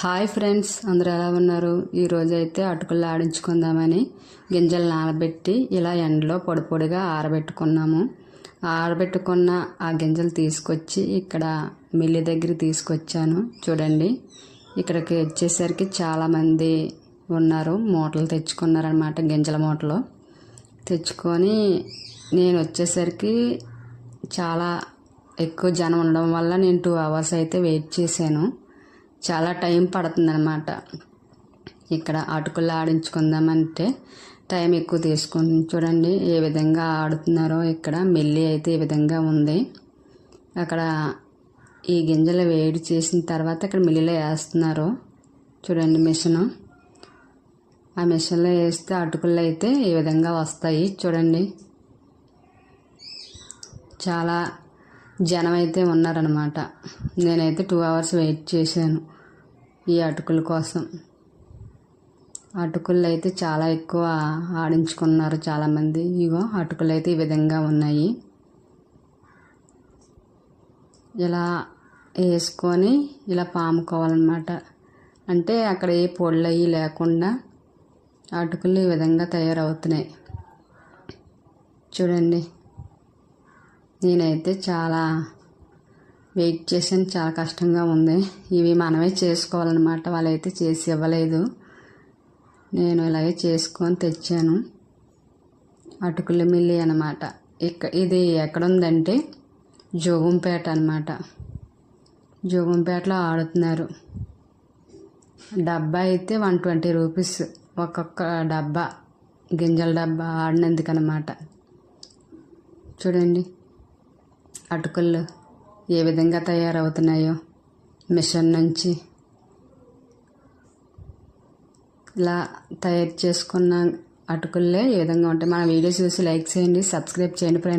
Hi friends అందరూ ఎలా ఉన్నారు? ఈరోజు అయితే అటుకులు ఆడించుకుందామని గింజలు నానబెట్టి ఇలా ఎండలో పొడి పొడిగా ఆరబెట్టుకున్నాము. ఆరబెట్టుకున్న ఆ గింజలు తీసుకొచ్చి ఇక్కడ మిల్లి దగ్గర తీసుకొచ్చాను. చూడండి ఇక్కడికి వచ్చేసరికి చాలామంది ఉన్నారు మూటలు తెచ్చుకున్నారనమాట గింజల మూటలు. తెచ్చుకొని నేను వచ్చేసరికి చాలా ఎక్కువ జనం ఉండడం వల్ల నేను టూ అవర్స్ అయితే వెయిట్ చేశాను. చాలా టైం పడుతుందన్నమాట. ఇక్కడ అటుకులు ఆడించుకుందామంటే టైం ఎక్కువ తీసుకుంటుంది చూడండి ఏ విధంగా ఆడుతున్నారో ఇక్కడ. మెల్లి అయితే ఈ విధంగా ఉంది. అక్కడ ఈ గింజలు వేడి చేసిన తర్వాత ఇక్కడ మిల్లిలో వేస్తున్నారు. చూడండి మిషన్. ఆ మిషన్లో వేస్తే అటుకులు అయితే ఈ విధంగా వస్తాయి. చూడండి. చాలా జనం అయితే ఉన్నారనమాట నేనైతే టూ అవర్స్ వెయిట్ చేశాను ఈ అటుకుల కోసం. అటుకులు అయితే చాలా ఎక్కువ ఆడించుకున్నారు చాలామంది. ఇగో అటుకులు అయితే ఈ విధంగా ఉన్నాయి. ఇలా వేసుకొని ఇలా పాముకోవాలన్నమాట. అంటే అక్కడ ఏ పొళ్ళు అవి లేకుండా అటుకులు ఈ విధంగా తయారవుతున్నాయి. చూడండి. నేనైతే చాలా వెయిట్ చేసాను చాలా కష్టంగా ఉంది. ఇవి మనమే చేసుకోవాలన్నమాట. వాళ్ళైతే చేసి ఇవ్వలేదు. నేను ఇలాగే చేసుకొని తెచ్చాను. అటుకుల మిల్లి అనమాట ఇక్క ఇది ఎక్కడుందంటే జోగంపేట అనమాట జోగంపేటలో ఆడుతున్నారు. డబ్బా అయితే వన్ ట్వంటీ రూపీస్. ఒక్కొక్క డబ్బా గింజల డబ్బా ఆడినందుకనమాట చూడండి. అటుకులు ఏ విధంగా తయారవుతున్నాయో మిషన్ నుంచి ఇలా తయారు చేసుకున్న అటుకుల్లే ఏ విధంగా ఉంటాయి. మన వీడియోస్ చూసి లైక్ చేయండి సబ్స్క్రైబ్ చేయండి ఫ్రెండ్స్